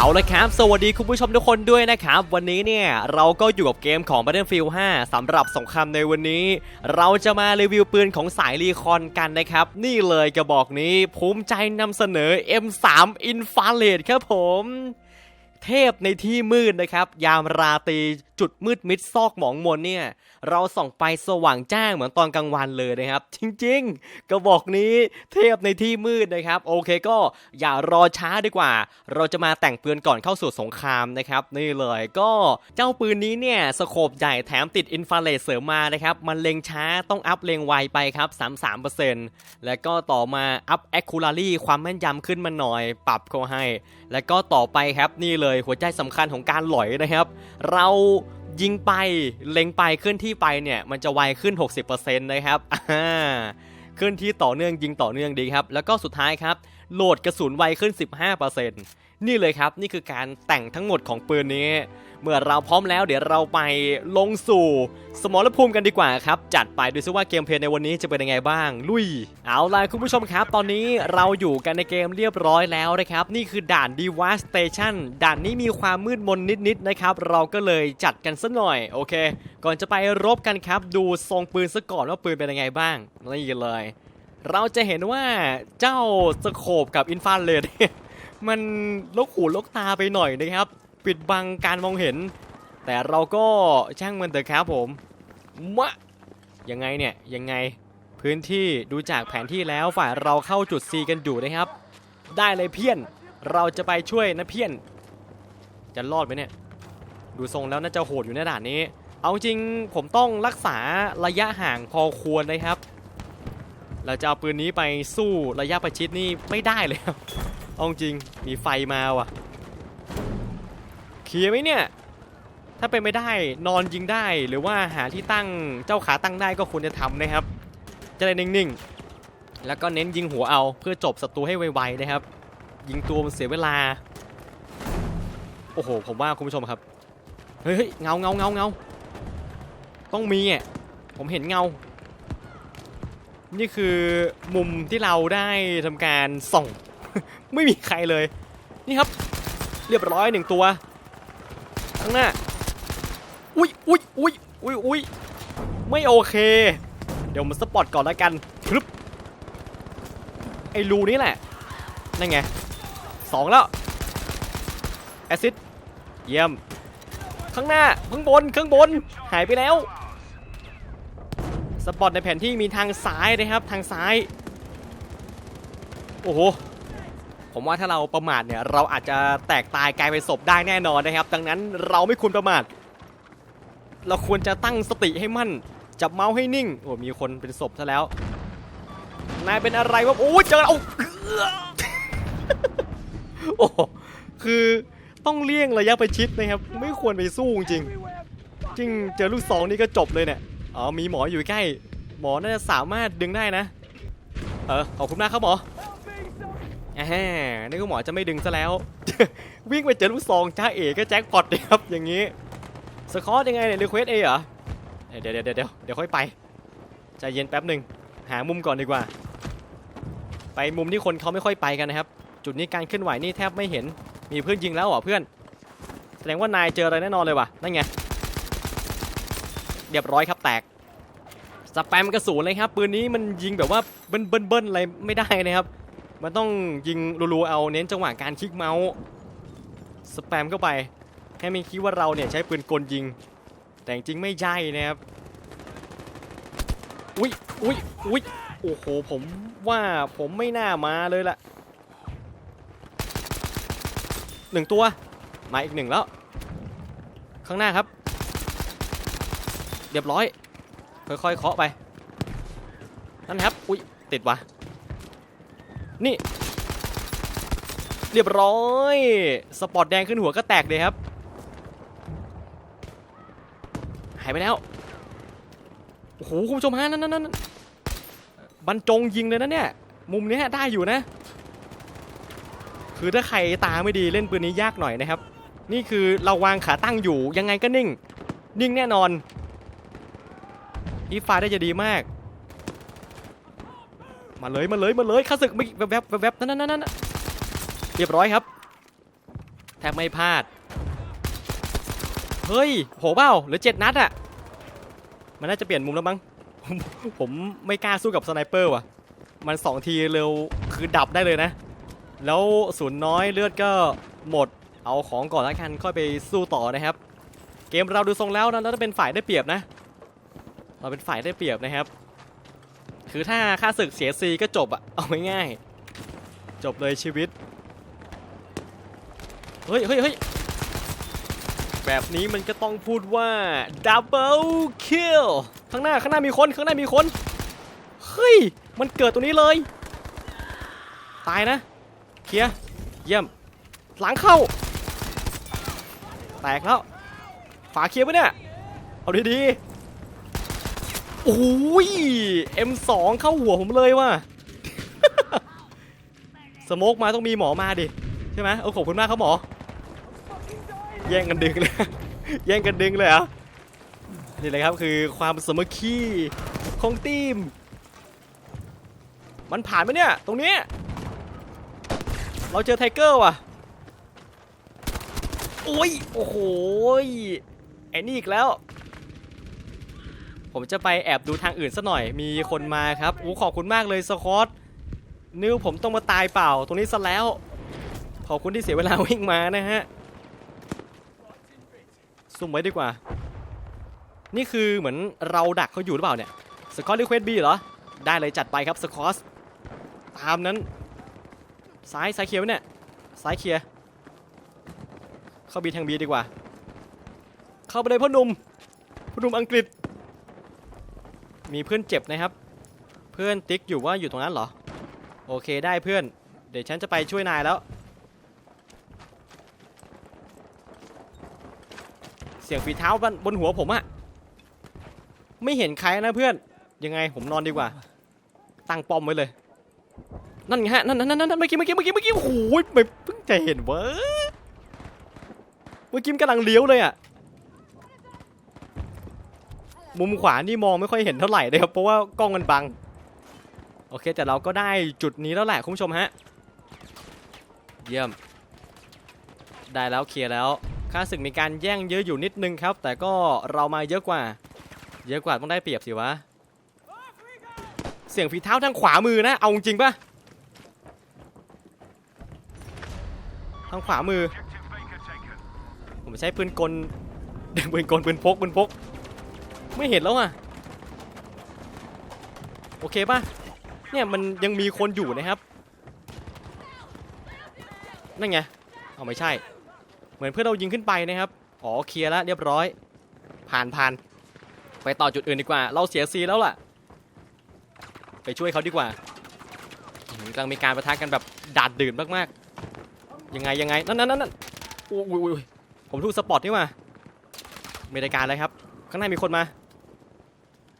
เอาละครับ สวัสดีคุณผู้ชมทุกคนด้วยนะครับ วันนี้เนี่ย เราก็อยู่กับเกมของ Battlefield 5สำหรับสงครามในวันนี้ เราจะมารีวิวปืนของสายรีคอนกันนะครับ นี่เลยกระบอกนี้ ภูมิใจนำเสนอ M3 Infrared ครับผม เทพในที่มืดนะครับ ยามราตรี จุดมืดมิดซอกหมองมนเนี่ย เราส่องไปสว่างจ้างเหมือนตอนกลางวันเลยนะครับ จริงๆ กระบอกนี้เทพในที่มืดนะครับ โอเคก็อย่ารอช้าดีกว่า เราจะมาแต่งปืนก่อนเข้าสู่สงครามนะครับ นี่เลยก็เจ้าปืนนี้เนี่ยสโคปใหญ่แถมติดอินฟราเรดเสริมมานะครับ มันเล็งช้าต้องอัพเล็งไวไปครับ33%แล้วก็ต่อมาอัพ accuracy ความแม่นยำขึ้นมาหน่อย ปรับเขาให้ แล้วก็ต่อไปครับนี่เลยหัวใจสำคัญของการหลอยนะครับ เรา ยิงไปเล็งไปเคลื่อนที่ไปเนี่ยมันจะไวขึ้น 60%นะครับเคลื่อนที่ต่อเนื่องยิงต่อเนื่องดีครับ แล้วก็สุดท้ายครับโหลดกระสุนไวขึ้น 15% นี่เลยครับนี่คือการแต่งทั้งหมดของปืนนี้ เมื่อเราพร้อมแล้วเดี๋ยวเราไปลงสู่ สมรภูมิกันดีกว่าครับ จัดไปดูซิว่าเกมเพลย์ในวันนี้จะเป็นยังไงบ้าง ลุย เอาล่ะคุณผู้ชมครับ ตอนนี้เราอยู่กันในเกมเรียบร้อยแล้วนะครับ นี่คือด่าน Devastation ด่านนี้มีความมืดมนนิดๆนะครับ เราก็เลยจัดกันสัหน่อยโอเค ก่อนจะไปรบกันครับ ดูทรงปืนซะก่อนว่าปืนเป็นยังไงบ้างนี่เลย เราจะเห็นว่าเจ้าสโคปกับอินฟาเรด มันลกหูลกตาไปหน่อยนะครับ ปิดบังการมองเห็น แต่เราก็ช่างมันเถอะครับผมมะยังไงเนี่ยยังไงพื้นที่ดูจากแผนที่แล้วฝ่ายเราเข้าจุด C กันอยู่นะครับ ได้เลยเพี้ยน เราจะไปช่วยนะเพี้ยน จะรอดไหมเนี่ยดูทรงแล้วน่าจะโหดอยู่ในด่านนี้ เอาจริงผมต้องรักษาระยะห่างพอควรนะครับ เราจะเอาปืนนี้ไปสู้ระยะประชิดนี่ไม่ได้เลยครับ เอาจริงมีไฟมาว่ะเคลียร์ไหมเนี่ย ถ้าเป็นไม่ได้นอนยิงได้หรือว่าหาที่ตั้งเจ้าขาตั้งได้ก็ควรจะทำนะครับ จะได้นิ่งๆ แล้วก็เน้นยิงหัวเอาเพื่อจบศัตรูให้ไวๆนะครับ ยิงตัวมันเสียเวลา โอ้โห ผมว่าคุณผู้ชมครับ เฮ้ยเงาเงาเงาเงาต้องมีอะผมเห็นเงา นี่คือมุมที่เราได้ทำการส่อง ไม่มีใครเลย นี่ครับ เรียบร้อยหนึ่งตัว ข้างหน้า อุ้ยอุ้ยอุ้ยอุ้ยอุ้ยไม่โอเค เดี๋ยวมันสปอตก่อนแล้วกันพรึบไอ้รูนี้แหละ นั่นไงสองแล้ว แอซิดเยี่ยม ข้างหน้าข้างบนข้างบน หายไปแล้ว สปอตในแผนที่มีทางซ้ายนะครับ ทางซ้าย โอ้โห ผมว่าถ้าเราประมาทเนี่ยเราอาจจะแตกตายกลายเป็นศพได้แน่นอนนะครับ ดังนั้นเราไม่ควรประมาท เราควรจะตั้งสติให้มั่น จับเมาส์ให้นิ่ง โอ้ มีคนเป็นศพซะแล้ว นายเป็นอะไรวะ โอ้เจอแล้วโอ้คือต้องเลี่ยงระยะประชิดนะครับ ไม่ควรไปสู้จริง จริงเจอลูกสองนี่ก็จบเลยเนี่ย อ๋อ มีหมออยู่ใกล้ หมอน่าจะสามารถดึงได้นะ เออ ขอบคุณมากครับหมอ อ่านึกว่าหมอจะไม่ดึงซะแล้ว วิ่งไปเจอลูกซองจ้าเอ๋ก็แจ็คพอตเลยครับอย่างนี้สคอตยังไงเนี่ยรีเควสเอเหรอเดี๋ยวเดี๋ยวเดี๋ยวเดี๋ยวเดี๋ยวค่อยไปใจเย็นแป๊บหนึ่งหามุมก่อนดีกว่า ไปมุมที่คนเขาไม่ค่อยไปกันนะครับ จุดนี้การเคลื่อนไหวนี่แทบไม่เห็นมีเพื่อนยิงแล้วเหรอเพื่อน แสดงว่านายเจออะไรแน่นอนเลยว่ะนั่นไงเรียบร้อยครับแตกสแปมกระสุนเลยครับปืนนี้มันยิงแบบว่าเบิ้ลเบิ้ลเบิ้ลอะไรไม่ได้นะครับ มันต้องยิงรัวๆเอาเน้นจังหวะการคลิกเมาส์สแปมเข้าไปให้มันคิดว่าเราเนี่ยใช้ปืนกลยิง แต่จริงไม่ใช่นะครับอุ้ยอุ้ยอุ้ยโอ้โหผมว่าผมไม่น่ามาเลยล่ะหนึ่งตัวมาอีกหนึ่งแล้ว ข้างหน้าครับ เรียบร้อย ค่อยๆเคาะไปนั่นครับอุ้ยติดวะ นี่ เรียบร้อย สปอตแดงขึ้นหัวก็แตกเลยครับ หายไปแล้ว โอ้โหคุณผู้ชมฮะนั่นนั่นนั่นบรรจงยิงเลยนะเนี่ย มุมเนี้ยได้อยู่นะ คือถ้าใครตาไม่ดีเล่นปืนนี้ยากหน่อยนะครับ นี่คือเราวางขาตั้งอยู่ยังไงก็นิ่ง นิ่งแน่นอนอีฟาได้จะดีมาก มาเลยมาเลยมาเลยข้าศึกไม่แวบแวบแวบนั่นนั่นนั่นเรียบร้อยครับแถบไม่พลาด เฮ้ยโหเปล่าเหลือเจ็ดนัดอะมันน่าจะเปลี่ยนมุมแล้วมั้งผมผมไม่กล้าสู้กับสไนเปอร์ว่ะ มันสองทีเร็วคือดับได้เลยนะ แล้วศูนย์น้อยเลือดก็หมด เอาของก่อนแล้วกันค่อยไปสู้ต่อนะครับ เกมเราดูทรงแล้วนะเราจะเป็นฝ่ายได้เปรียบนะ เราเป็นฝ่ายได้เปรียบนะครับ คือถ้าค่าศึกเสียซีก็จบอะเอาง่ายๆจบเลยชีวิต เฮ้ยเฮ้ยเฮ้ยแบบนี้มันก็ต้องพูดว่า double kill ข้างหน้าข้างหน้ามีคนข้างหน้ามีคน เฮ้ย มันเกิดตรงนี้เลย ตายนะ เคลียเยี่ยม หลังเข้า แตกแล้ว ฝาเคลียร์ปะเนี่ย เอาดีๆ โอ้ย M2 เข้าหัวผมเลยว่ะ สโมกมาต้องมีหมอมาดิ ใช่ไหมเออขอบคุณมากครับหมอ แย่งกันดึงเลย แย่งกันดึงเลยเหรอ นี่เลยครับคือความสมัคคีของทีม มันผ่านไหมเนี่ย ตรงนี้ เราเจอไทเกอร์ว่ะ โอ้ย โอ้โหไอ้นี่อีกแล้ว ผมจะไปแอบดูทางอื่นซะหน่อย มีคนมาครับอู้ขอบคุณมากเลยสกอตนิวผมต้องมาตายเปล่า ตรงนี้ซะแล้ว ขอบคุณที่เสียเวลาวิ่งมานะฮะซุ่มไว้ดีกว่า นี่คือเหมือนเราดักเขาอยู่หรือเปล่าเนี่ยสกอตรีเควสบีเหรอ ได้เลยจัดไปครับสกอตตามนั้น ซ้ายซ้ายเคลียร์เนี่ย ซ้ายเคลียร์ เข้าบีทางบีดีกว่า เข้าไปเลยพ่อหนุ่มพ่อหนุ่มอังกฤษ มีเพื่อนเจ็บนะครับ เพื่อนติ๊กอยู่ว่าอยู่ตรงนั้นเหรอ โอเคได้เพื่อน เดี๋ยวฉันจะไปช่วยนายแล้ว เสียงฝีเท้าบนบนหัวผมอะไม่เห็นใครนะเพื่อน ยังไงผมนอนดีกว่า ตั้งป้อมไว้เลย นั่นไงฮะ นั่นนั่นนั่นนั่นเมื่อกี้เมื่อกี้เมื่อกี้เมื่อกี้โอ้โหไม่เพิ่งจะเห็นเวะเมื่อกี้กำลังเลี้ยวเลยอะ มุมขวานี่มองไม่ค่อยเห็นเท่าไหร่เลยครับเพราะว่ากล้องมันบัง โอเคแต่เราก็ได้จุดนี้แล้วแหละคุณผู้ชมฮะ เยี่ยม ได้แล้วเคลียร์แล้วค่าศึกมีการแย่งเยอะอยู่นิดนึงครับ แต่ก็เรามาเยอะกว่า เยอะกว่าต้องได้เปรียบสิวะ เสียงฝีเท้าทางขวามือนะ เอาจริงปะทางขวามือ ผมใช้ปืนกลปืนกลปืนพกปืนพก ไม่เห็นแล้วอะ โอเคป่ะ เนี่ยมันยังมีคนอยู่นะครับ นั่นไง เอาไม่ใช่ เหมือนเพื่อนเรายิงขึ้นไปนะครับ อ๋อเคลียร์แล้วเรียบร้อย ผ่านผ่านไปต่อจุดอื่นดีกว่า เราเสียซีแล้วล่ะ ไปช่วยเขาดีกว่าอืมกำลังมีการประทะกันแบบดาดดื่นมากๆ ยังไงยังไง นั่นนั่นนั่นโอ้ยโอ้ยผมทูกสปอตนี่มาไม่ได้การเลยครับ ข้างในมีคนมา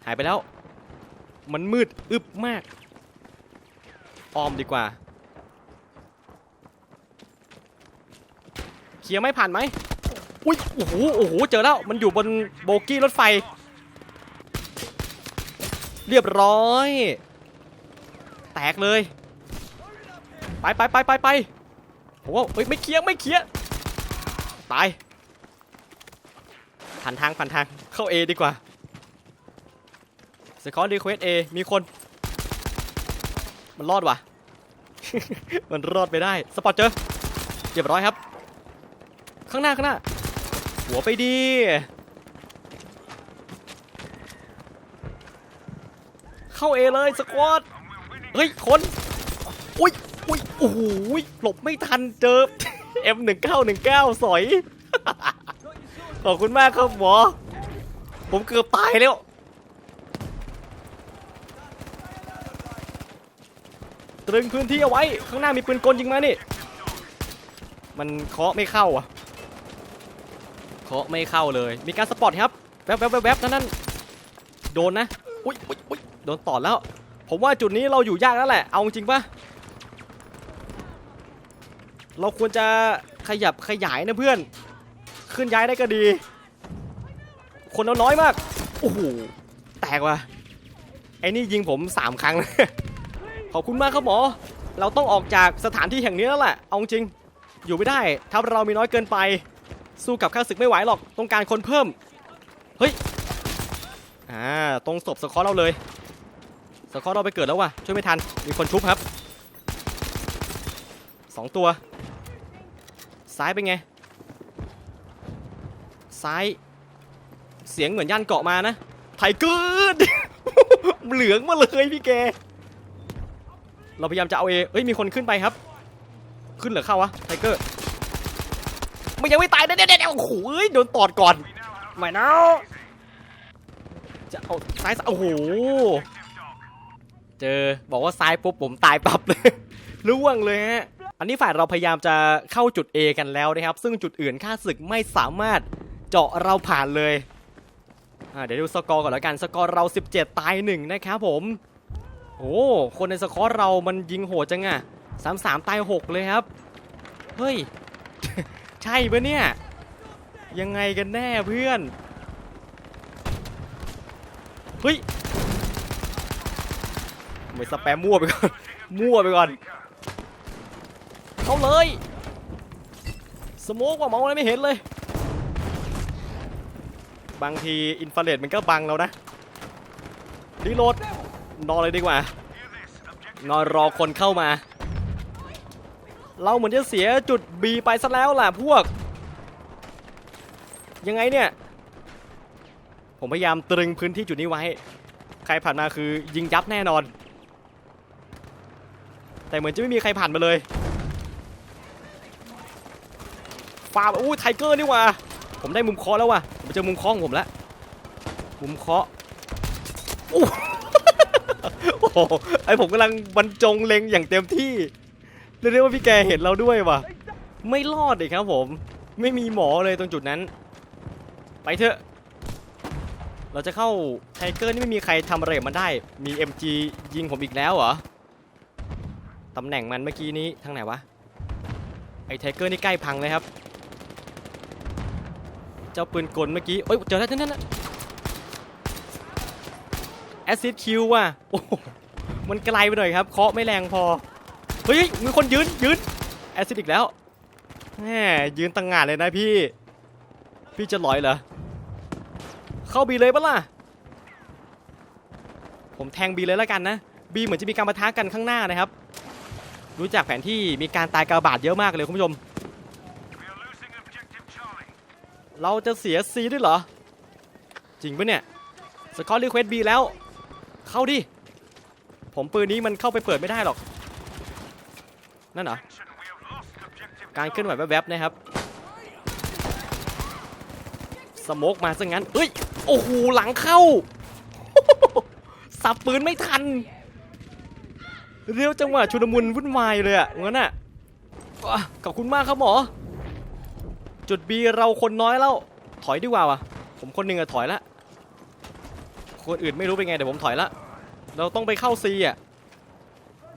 หายไปแล้ว มันมืดอึบมากออมดีกว่าเคลียร์ไม่ผ่านไหมอุ้ยโอ้โหโอ้โหเจอแล้วมันอยู่บนโบกี้รถไฟ เรียบร้อย แตกเลย ไปไปไปไปไปโอ้โหเฮ้ยไม่เคลียร์ไม่เคลียร์ตายผ่านทางผ่านทางเข้า A ดีกว่า สกอตรีเควส A มีคน มันรอดว่ะ มันรอดไปได้ สปอตเจอเรียบร้อยครับ ข้างหน้าข้างหน้า หัวไปดี เข้าเอเลยสควอตเฮ้ย คนอุ้ยอุ้ยโอ้โหหลบไม่ทันเจอ M1919 สอย ขอบคุณมากครับหมอ ผมเกือบตายแล้ว ตรึงพื้นที่เอาไว้ ข้างหน้ามีปืนกลยิงมานี่ มันเคาะไม่เข้าอะเคาะไม่เข้าเลย มีการสปอร์ตครับ แวบแวบแวบแวบนั่นนั่นโดนนะ อุ้ยอุ้ยอุ้ยโดนต่อแล้ว ผมว่าจุดนี้เราอยู่ยากแล้วแหละ เอาจริงปะเราควรจะขยับขยายนะเพื่อน ขึ้นย้ายได้ก็ดี คนเราน้อยมาก โอ้โห แตกว่ะ ไอ้นี่ยิงผมสามครั้งข อบคุณมากครับหมอ เราต้องออกจากสถานที่แห่งนี้แล้วแหละ เอาจริง อยู่ไม่ได้ถ้าเรามีน้อยเกินไป สู้กับข้าศึกไม่ไหวหรอก ต้องการคนเพิ่ม เฮ้ย อ่า ตรงศพสกอตเราเลย สกอตเราไปเกิดแล้วว่ะ ช่วยไม่ทัน มีคนชุบครับสองตัว ซ้ายเป็นไง ซ้าย เสียงเหมือนย่านเกาะมานะ ไทเกอร์เหลืองมาเลยพี่แก เราพยายามจะเอาเอเอ้ยมีคนขึ้นไปครับ ขึ้นหรือเข้าวะไทเกอร์มันยังไม่ตายเด็ดเด็ดโอ้โหเอ้ยโดนตอดก่อนไม่นะจะเอาซ้ายโอ้โหเจอบอกว่าซ้ายปุ๊บผมตายปั๊บเลยร่วงเลยฮะอันนี้ฝ่ายเราพยายามจะเข้าจุด A กันแล้วนะครับ ซึ่งจุดอื่นค่าศึกไม่สามารถเจาะเราผ่านเลยเดี๋ยวดูสกอร์ก่อนแล้วกันสกอร์เรา 17 ตายหนึ่งนะครับผม โอ้คนในสกอร์เรามันยิงโหดจังอะ33ตาย6เลยครับ เฮ้ย ใช่ปะเนี่ย ยังไงกันแน่เพื่อน เฮ้ยไม่สแปมมั่วไปก่อน มั่วไปก่อน เข้าเลย สโมกว่ามองอะไรไม่เห็นเลย บางทีอินฟราเรดมันก็บังเรานะรีโหลด นอนเลยดีกว่า นอนรอคนเข้ามา เราเหมือนจะเสียจุด B ไปซะแล้วล่ะพวก ยังไงเนี่ย ผมพยายามตรึงพื้นที่จุดนี้ไว้ ใครผ่านมาคือยิงยับแน่นอน แต่เหมือนจะไม่มีใครผ่านมาเลยฟาร์มอู้ไทเกอร์นี่ว่า ผมได้มุมเคาะแล้วว่ะ ผมเจอมุมเคาะของผมแล้ว มุมเคาะอู้ โอ้โหไอผมกำลังบรรจงเล็งอย่างเต็มที่เรียกได้ว่าพี่แกเห็นเราด้วยว่ะ ไม่รอดเลยครับผม ไม่มีหมอเลยตรงจุดนั้น ไปเถอะ เราจะเข้าไทเกอร์นี่ไม่มีใครทำอะไรกับมันได้ มี MG ยิงผมอีกแล้วเหรอ ตำแหน่งมันเมื่อกี้นี้ทางไหนวะ ไอ้ไทเกอร์นี่ใกล้พังเลยครับ เจ้าปืนกลเมื่อกี้เอ้ยเจอแล้วนั่นนั่น แอซิดคิวว่ะโอ้มันไกลไปหน่อยครับเคาะไม่แรงพอ เฮ้ยมีคนยืนยืนแอซิดอีกแล้วแหมยืนตั้งงานเลยนะพี่ พี่จะลอยเหรอ เข้าบีเลยปะล่ะ ผมแทงบีเลยแล้วกันนะบีเหมือนจะมีการประทะกันข้างหน้านะครับ รู้จักแผนที่มีการตายกาบาดเยอะมากเลยคุณผู้ชม เราจะเสียซีด้วยเหรอ จริงปะเนี่ยสกอตรีเควสบีแล้ว เข้าดิ ผมปืนนี้มันเข้าไปเปิดไม่ได้หรอก นั่นเหรอ การเคลื่อนไหวแวบๆนะครับ สโมกมาซะงั้น เอ้ย โอ้โห หลังเข้า สับปืนไม่ทัน เรียวจังหวะชุลมุนวุ่นวายเลยอะงั้นอะอะขอบคุณมากครับหมอ จุด B เราคนน้อยแล้ว ถอยดีกว่าวะผมคนหนึ่งอะถอยละ คนอื่นไม่รู้เป็นไงเดี๋ยวผมถอยละ เราต้องไปเข้า C อะ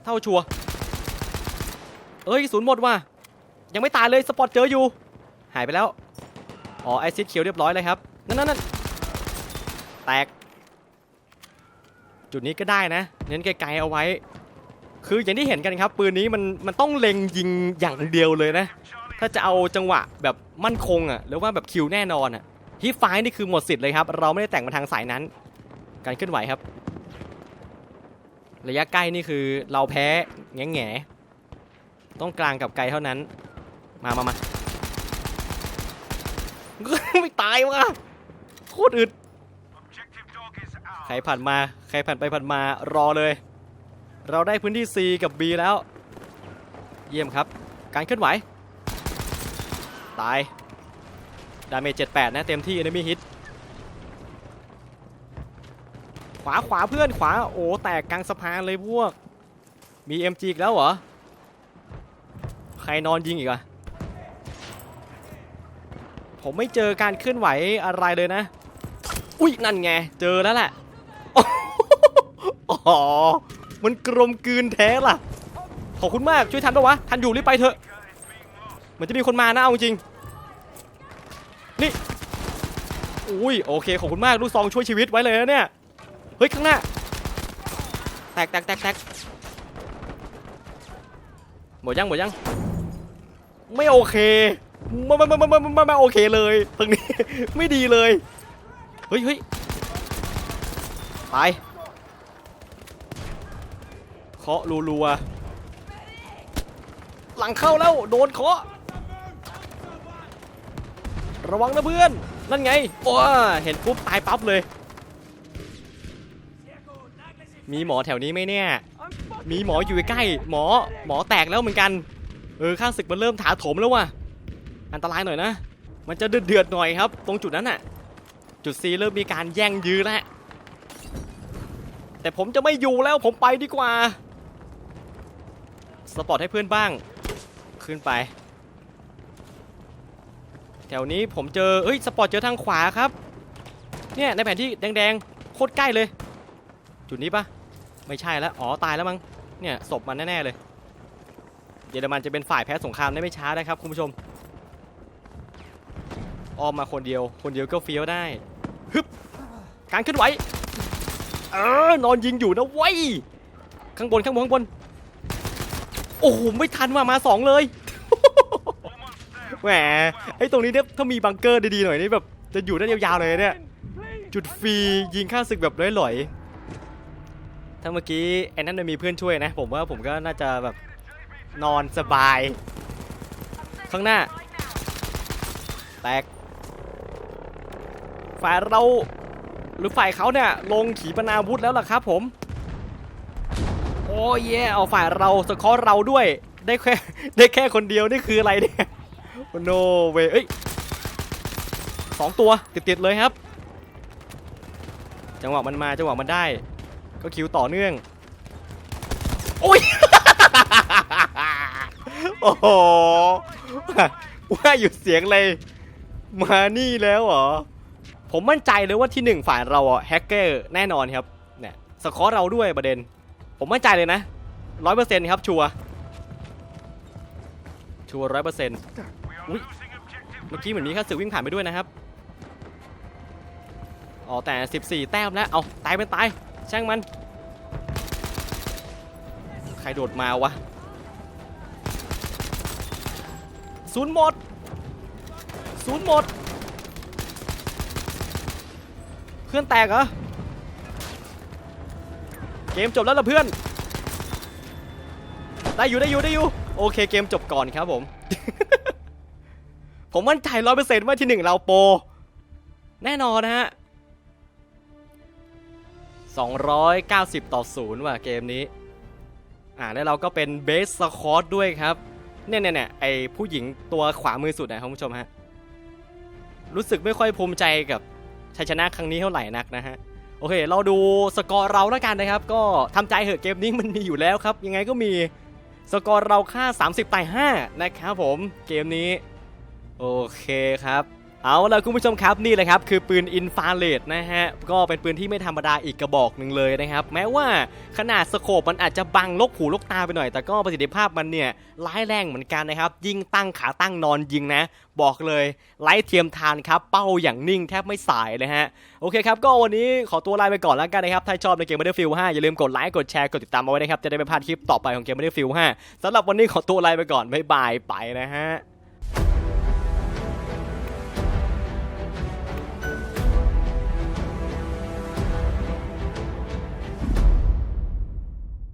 เท่าชัวเอ้ยศูนย์หมดว่ะ ยังไม่ตายเลยสปอตเจออยู่ หายไปแล้ว อ๋อไอซิดเขียวเรียบร้อยเลยครับนั่นนั่นนั่นแตก จุดนี้ก็ได้นะ เน้นไกลๆเอาไว้ คืออย่างที่เห็นกันครับ ปืนนี้มันมันต้องเล็งยิงอย่างเดียวเลยนะ ถ้าจะเอาจังหวะแบบมั่นคงอะหรือว่าแบบคิวแน่นอนอะฮิฟไฟนี่คือหมดสิทธิ์เลยครับ เราไม่ได้แต่งมาทางสายนั้น การเคลื่อนไหวครับ ระยะใกล้นี่คือเราแพ้แง่แง่ๆต้องกลางกับไกลเท่านั้น มามามาไม่ตายวะโคตรอึด ใครผ่านมา ใครผ่านไปผ่านมารอเลย เราได้พื้นที่ C กับ B แล้ว เยี่ยมครับ การเคลื่อนไหว ตาย ดาเมจ78 นะ เต็มที่ enemy hit ขวาขวาเพื่อนขวาโอ้แตกกลางสะพานเลยพวก มี MG อีกแล้วเหรอ ใครนอนยิงอีกอะผมไม่เจอการเคลื่อนไหวอะไรเลยนะ อุ้ยนั่นไง เจอแล้วแหละอ๋อ มันกลมกลืนแท้ล่ะ ขอบคุณมากช่วยทันปะวะ ทันอยู่รีบไปเถอะเหมือนจะมีคนมานะเอาจริง นี่ อุ้ยโอเคขอบคุณมากลูกซองช่วยชีวิตไว้เลยนะเนี่ย ฮ้ย ข้างหน้า แตกแตกแตกแตกหมดยังหมดยัง ไม่โอเคไม่ไม่ไม่ไม่ไม่ไม่ไม่โอเคเลยตรงนี้ไม่ดีเลย เฮ้ยเฮ้ยไปเคาะรัวๆหลังเข้าแล้วโดนเคาะระวังนะเพื่อน นั่นไงโอ้เห็นปุ๊บตายปั๊บเลย มีหมอแถวนี้ไหมเนี่ย มีหมออยู่ใกล้ๆหมอหมอแตกแล้วเหมือนกัน เออข้าศึกมันเริ่มถาโถมแล้วว่ะ อันตรายหน่อยนะ มันจะเดือดๆหน่อยครับ ตรงจุดนั้นน่ะจุด C เริ่มมีการแย่งยื้อแล้ว แต่ผมจะไม่อยู่แล้วผมไปดีกว่า สปอร์ตให้เพื่อนบ้าง ขึ้นไป แถวนี้ผมเจอเอ้ยสปอร์ตเจอทางขวาครับ เนี่ยในแผนที่แดงๆโคตรใกล้เลย จุดนี้ปะไม่ใช่แล้วอ๋อตายแล้วมั้งเนี่ยศพมันแน่ๆเลย เยอรมันจะเป็นฝ่ายแพ้สงครามได้ไม่ช้านะครับคุณผู้ชมออมมาคนเดียว คนเดียวก็เฟี้ยวได้ฮึบการเคลื่อนไหวเออนอนยิงอยู่นะเว้ยข้างบนข้างบนข้างบนโอ้โหไม่ทันว่ามาสองเลยแหมไอ้ตรงนี้เนี่ยถ้ามีบังเกอร์ดีๆหน่อยนี่แบบจะอยู่ได้ยาวๆเลยเนี่ยจุดฟรียิงค่าศึกแบบลอยๆ ถ้าเมื่อกี้ไอ้นั่นมันมีเพื่อนช่วยนะ ผมว่าผมก็น่าจะแบบนอนสบาย ข้างหน้า แตก ฝ่ายเราหรือฝ่ายเขาเนี่ย ลงขีปนาวุธแล้วล่ะครับผม โอ้ยเย่เอาฝ่ายเราสกอร์เราด้วย ได้แค่ได้แค่คนเดียว นี่คืออะไรเนี่ยโนเวเอ้ยสองตัวติดๆเลยครับ จังหวะมันมาจังหวะมันได้ ก็คิวต่อเนื่องโอ้ยโอ้โหว่าหยุดเสียงเลยมานี่แล้วเหรอ ผมมั่นใจเลยว่าที่หนึ่งฝ่ายเราอะแฮกเกอร์แน่นอนครับเนี่ยสกอร์เราด้วยประเด็น ผมมั่นใจเลยนะร้อยเปอร์เซ็นต์ครับชัวร์ชัวร้อยเปอร์เซ็นต์อุ้ยเมื่อกี้เหมือนมีข้าศึกวิ่งผ่านไปด้วยนะครับอ๋อแต่ 14 แต้มแล้วเอาตายเป็นตาย ช่างมัน ใครโดดมาวะศูนย์หมดศูนย์หมด เพื่อนแตกเหรอ เกมจบแล้วล่ะเพื่อน ได้อยู่ได้อยู่ได้อยู่ โอเคเกมจบก่อนครับผม ผมมั่นใจร้อยเปอร์เซ็นต์ว่าที่หนึ่งเราโปรแน่นอนนะฮะ 290 ต่อ0ว่ะเกมนี้ อ่าแล้วเราก็เป็นเบสสคอร์ด้วยครับเนี่ยเนี่ยเนี่ยไอผู้หญิงตัวขวามือสุดนะครับคุณผู้ชมฮะ รู้สึกไม่ค่อยภูมิใจกับชัยชนะครั้งนี้เท่าไหร่นักนะฮะ โอเค เราดูสกอร์เราแล้วกันนะครับ ก็ทำใจเหอะเกมนี้มันมีอยู่แล้วครับ ยังไงก็มีสกอร์เราค่า 30 ต่อ5นะครับผม เกมนี้ โอเคครับ เอาล่ะคุณผู้ชมครับนี่แหละครับคือปืนอินฟาเรดนะฮะก็เป็นปืนที่ไม่ธรรมดาอีกกระบอกหนึ่งเลยนะครับแม้ว่าขนาดสโคปมันอาจจะบังลกหูลกตาไปหน่อย แต่ก็ประสิทธิภาพมันเนี่ยร้ายแรงเหมือนกันนะครับยิงตั้งขาตั้งนอนยิงนะ บอกเลยไล่เทียมทานครับเป้าอย่างนิ่งแทบไม่สายเลยฮะโอเคครับก็วันนี้ขอตัวลาไปก่อนแล้วกันนะครับถ้าชอบในเกม Battlefield 5อย่าลืมกดไลค์กดแชร์กดติดตามเอาไว้นะครับจะได้ไม่พลาดคลิปต่อไปของเกม Battlefield 5สำหรับวันนี้ขอตัวลาไปก่อนบ๊ายบายไปนะฮะ